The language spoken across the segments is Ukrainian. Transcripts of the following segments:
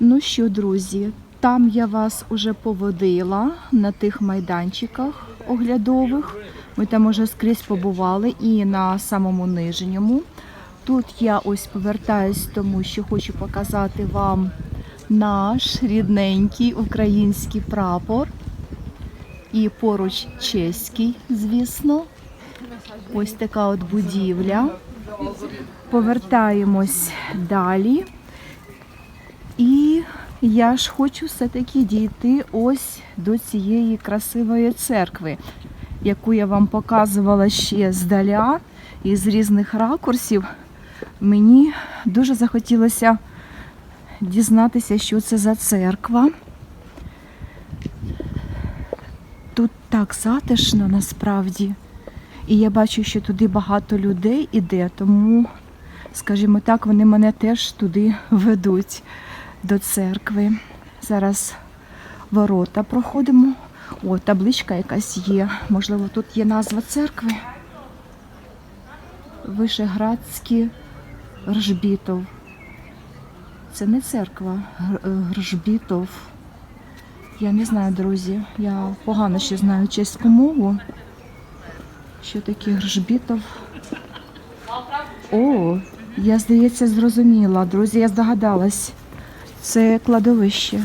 Ну що, друзі, там я вас уже поводила на тих майданчиках оглядових. Ми там уже скрізь побували і на самому нижньому. Тут я ось повертаюсь, тому що хочу показати вам наш рідненький український прапор. І поруч чеський, звісно. Ось така от будівля. Повертаємось далі. І я ж хочу все-таки дійти ось до цієї красивої церкви, яку я вам показувала ще здаля і з різних ракурсів. Мені дуже захотілося дізнатися, що це за церква. Тут так затишно насправді. І я бачу, що туди багато людей іде, тому, скажімо так, вони мене теж туди ведуть до церкви. Зараз ворота проходимо. О, табличка якась є. Можливо, тут є назва церкви. Вишеградський Гржбітов. Це не церква е, Гржбітов. Я не знаю, друзі. Я погано ще знаю чеську мову. Що таке Гржбітов? О, я, здається, зрозуміла. Друзі, я здогадалась. Це кладовище.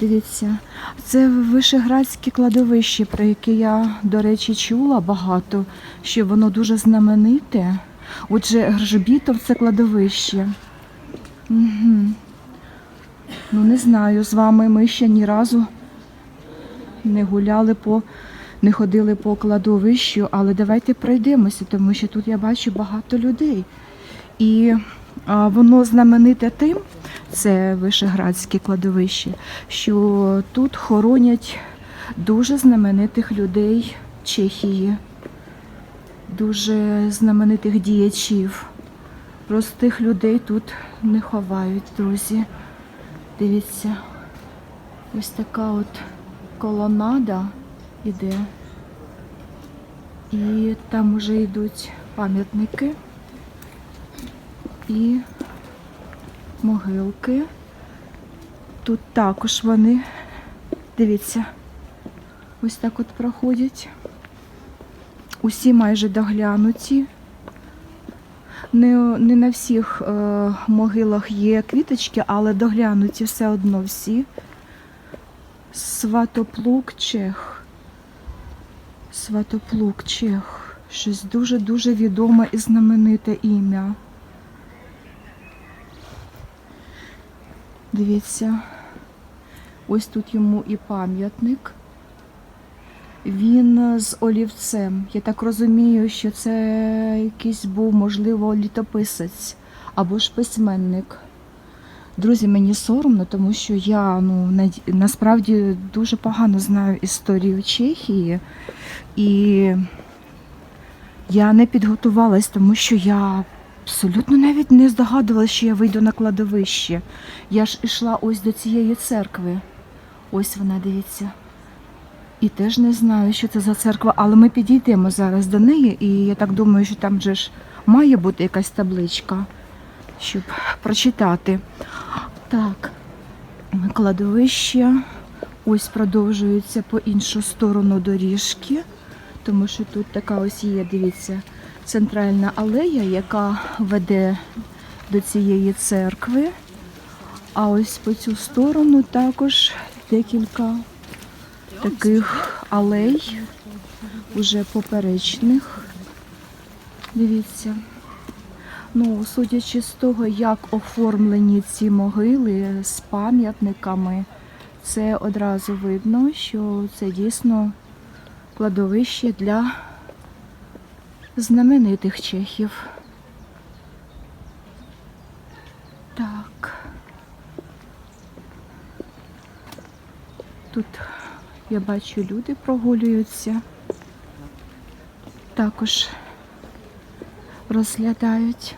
Дивіться, це Вишеградське кладовище, про яке я, до речі, чула багато, що воно дуже знамените. Отже, Гржбітов це кладовище. Угу. Ну, не знаю, з вами ми ще ні разу не гуляли по, не ходили по кладовищу, але давайте пройдемося, тому що тут я бачу багато людей. І а, воно знамените тим, це Вишеградське кладовище, що тут хоронять дуже знаменитих людей Чехії, дуже знаменитих діячів. Простих людей тут не ховають, друзі. Дивіться, ось така от колонада іде. І там уже йдуть пам'ятники і могилки. Тут також вони, дивіться, ось так от проходять. Усі майже доглянуті. Не, не на всіх е, могилах є квіточки, але доглянуті все одно всі. Сватоплук Чех. Сватоплук Чех. Щось дуже-дуже відоме і знамените ім'я. Дивіться, ось тут йому і пам'ятник. Він з олівцем. Я так розумію, що це якийсь був, можливо, літописець або ж письменник. Друзі, мені соромно, тому що я ну, насправді дуже погано знаю історію Чехії. І я не підготувалась, тому що я абсолютно навіть не здогадувалася, що я вийду на кладовище. Я ж ішла ось до цієї церкви. Ось вона, дивіться. І теж не знаю, що це за церква, але ми підійдемо зараз до неї, і я так думаю, що там же ж має бути якась табличка, щоб прочитати. Так, кладовище ось продовжується по іншу сторону доріжки, тому що тут така ось є, дивіться, центральна алея, яка веде до цієї церкви. А ось по цю сторону також декілька таких алей, уже поперечних. Дивіться. Ну, судячи з того, як оформлені ці могили з пам'ятниками, це одразу видно, що це дійсно кладовище для знаменитих чехів. Так. Тут я бачу, люди прогулюються. Також розглядають.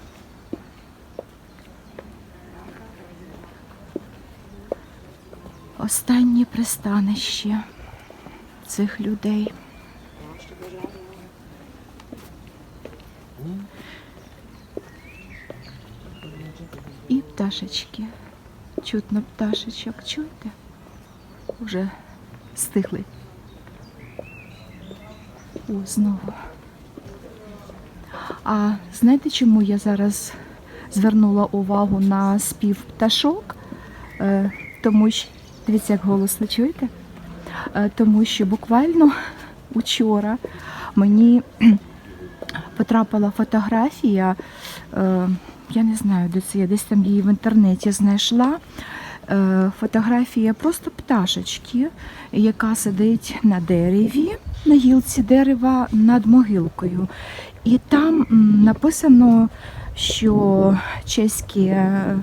Останнє пристанище цих людей. І пташечки. Чутно пташечок, чуєте? Уже стихли. О, знову. А знаєте, чому я зараз звернула увагу на спів пташок? Е, тому що, дивіться, як голосно чуєте? Е, тому що буквально учора мені потрапила фотографія, е, я не знаю, де це я десь там її в інтернеті знайшла. Е, Фотографія просто пташечки, яка сидить на дереві, на гілці дерева над могилкою. І там написано, що чеське е,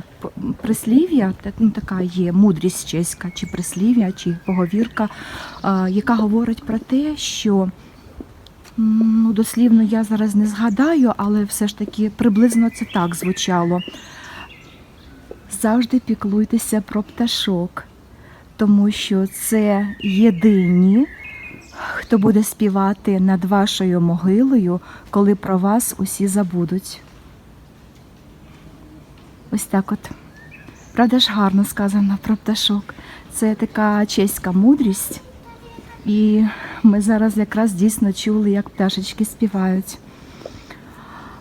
прислів'я, ну, така є мудрість чеська, чи прислів'я, чи поговірка, е, яка говорить про те, що ну, дослівно я зараз не згадаю, але все ж таки приблизно це так звучало. Завжди піклуйтеся про пташок, тому що це єдині, хто буде співати над вашою могилою, коли про вас усі забудуть. Ось так от. Правда ж гарно сказано про пташок. Це така чеська мудрість. І ми зараз якраз дійсно чули, як пташечки співають.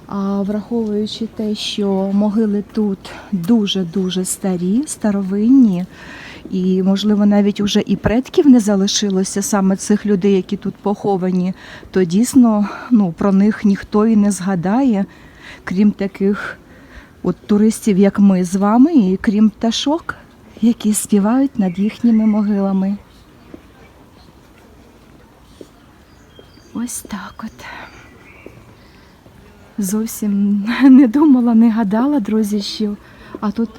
А враховуючи те, що могили тут дуже-дуже старі, старовинні, і, можливо, навіть уже і предків не залишилося саме цих людей, які тут поховані, то дійсно ну, про них ніхто і не згадає, крім таких от туристів, як ми з вами, і крім пташок, які співають над їхніми могилами. Ось так от. Зовсім не думала, не гадала, друзі, що а тут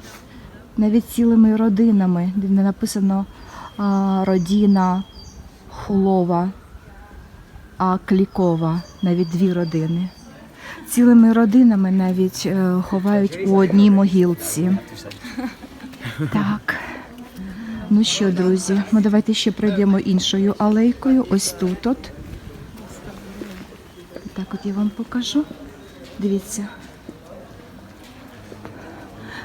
навіть цілими родинами, де не написано а, родина Хулова, а Клікова, навіть дві родини. Цілими родинами навіть е, ховають у одній могилці. Так. Ну що, друзі, ну давайте ще пройдемо іншою алейкою. Ось тут от. От я вам покажу. Дивіться.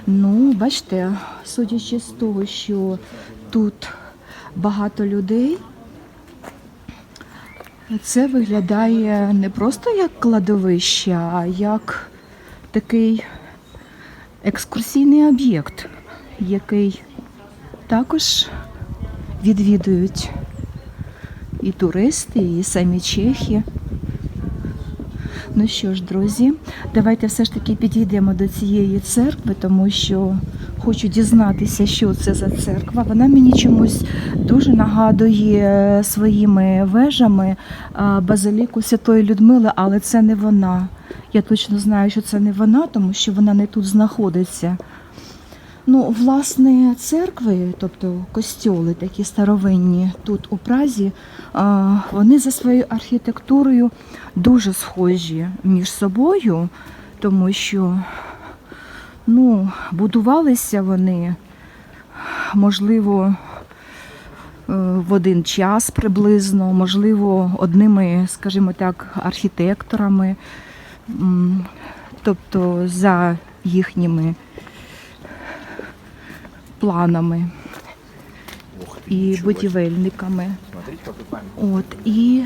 Ну, бачите, судячи з того, що тут багато людей, це виглядає не просто як кладовище, а як такий екскурсійний об'єкт, який також відвідують і туристи, і самі чехи. Ну що ж, друзі, давайте все ж таки підійдемо до цієї церкви, тому що хочу дізнатися, що це за церква. Вона мені чомусь дуже нагадує своїми вежами базиліку Святої Людмили, але це не вона. Я точно знаю, що це не вона, тому що вона не тут знаходиться. Ну, власне, церкви, тобто костьоли такі старовинні тут у Празі, вони за своєю архітектурою дуже схожі між собою, тому що ну, будувалися вони, можливо, е, в один час приблизно, можливо, одними, скажімо так, архітекторами, тобто за їхніми планами і будівельниками. От і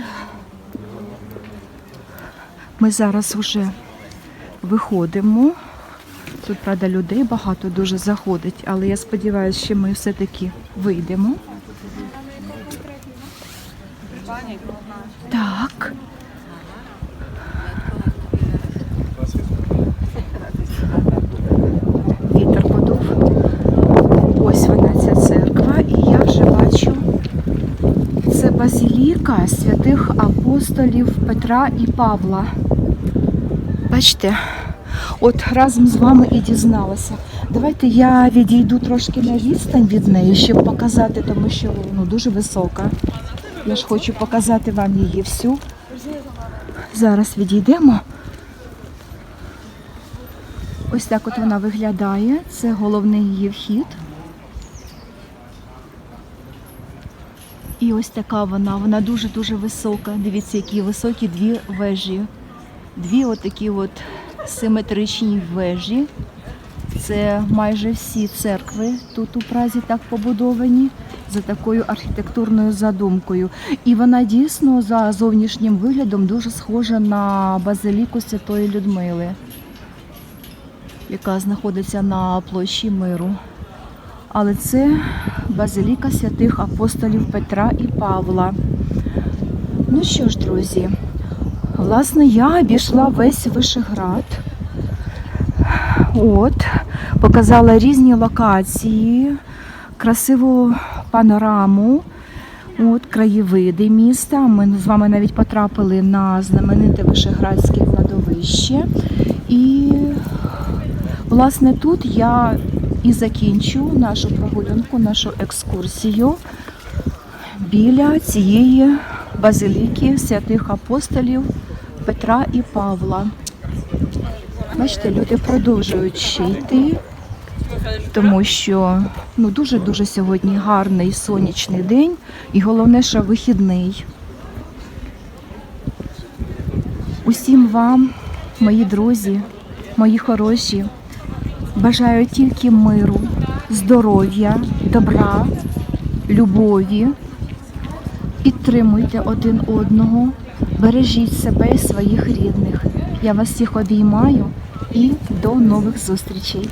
ми зараз вже виходимо. Тут, правда, людей багато дуже заходить, але я сподіваюся, що ми все-таки вийдемо. Так. Вітер подув. Ось вона ця церква, і я вже бачу. Це святих апостолів Петра і Павла. Бачите, от разом з вами і дізналася. Давайте я відійду трошки на відстань від неї, щоб показати, тому що ну, дуже висока. Я ж хочу показати вам її всю. Зараз відійдемо. Ось так от вона виглядає. Це головний її вхід. І ось така вона, вона дуже-дуже висока. Дивіться, які високі дві вежі. Дві отакі от симетричні вежі Це майже всі церкви тут у Празі так побудовані за такою архітектурною задумкою. І вона дійсно за зовнішнім виглядом дуже схожа на базиліку Святої Людмили, яка знаходиться на площі Миру. Але це базиліка святих апостолів Петра і Павла. Ну що ж, друзі, власне, я обійшла весь Вишеград. От, показала різні локації, красиву панораму, от, краєвиди міста. Ми з вами навіть потрапили на знамените Вишеградське кладовище. І, власне, тут я і закінчу нашу прогулянку, нашу екскурсію біля цієї базиліки святих апостолів Петра і Павла. Бачите, люди продовжують ще йти, тому що ну дуже дуже сьогодні гарний сонячний день, і головне, що вихідний. Усім вам, мої друзі, мої хороші, бажаю тільки миру, здоров'я, добра, любові. Підтримуйте один одного, бережіть себе і своїх рідних. Я вас всіх обіймаю і до нових зустрічей.